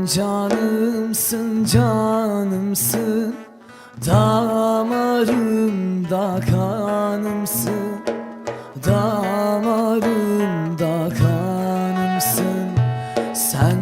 Sen canımsın. Canımsın Damarımda kanımsın. Damarımda kanımsın. Sen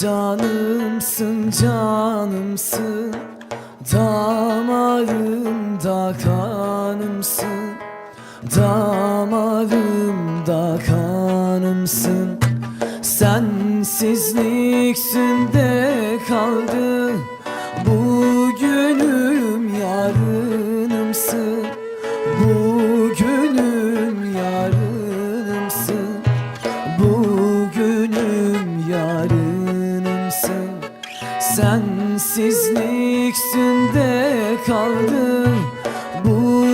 canımsın canımsın. Damarımda kanımsın. Damarımda kanımsın. Sensizliksinde kaldı. Bugünüm yarınımsın Bugünüm yarınımsın Bugünüm yarınımsın Sensizliksinde kaldı. Bugünüm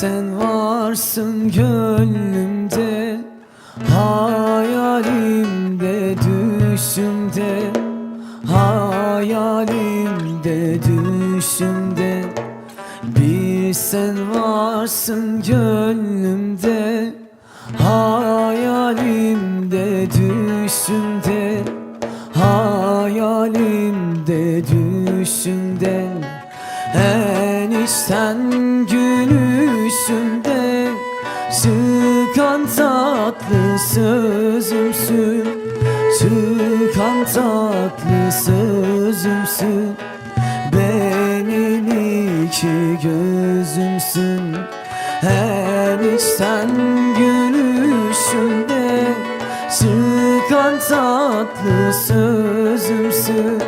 sen varsın gönlümde Hayalimde düşümde. Hayalimde düşümde. Bir sen varsın gönlümde Hayalimde düşümde. Hayalimde düşümde. En içten gülüşümde Çıkan tatlı sözümsün. Çıkan tatlı sözümsün. Benim iki gözümsün. En içten gülüşümde Çıkan tatlı sözümsün.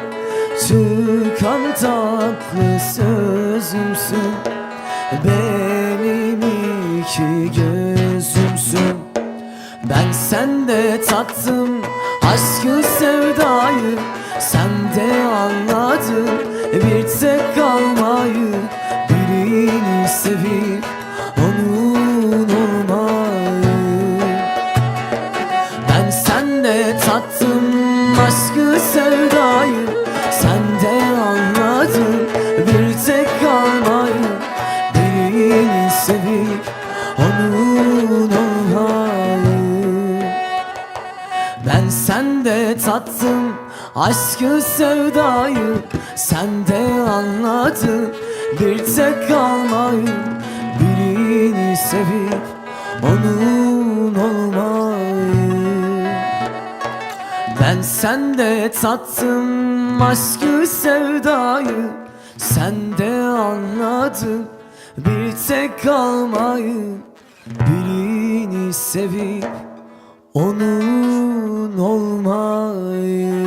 Çıkan tatlı sözümsün. Benim iki gözümsün Ben sende tattım aşkı sevdayı Sen de anladın bir tek kalmayı. Birini sevip onun olmayı. Ben sende tattım aşkı sevdayı Sen de anladın bir tek kalmayı. Birini sevip onun ben sende tattım aşkı sevdayı. Sen de anladın bir tek kalmayı Birini sevip onun olmayı. Ben sende tattım aşkı sevdayı. Sen de anladın bir tek kalmayı Birini sevip onun olmayı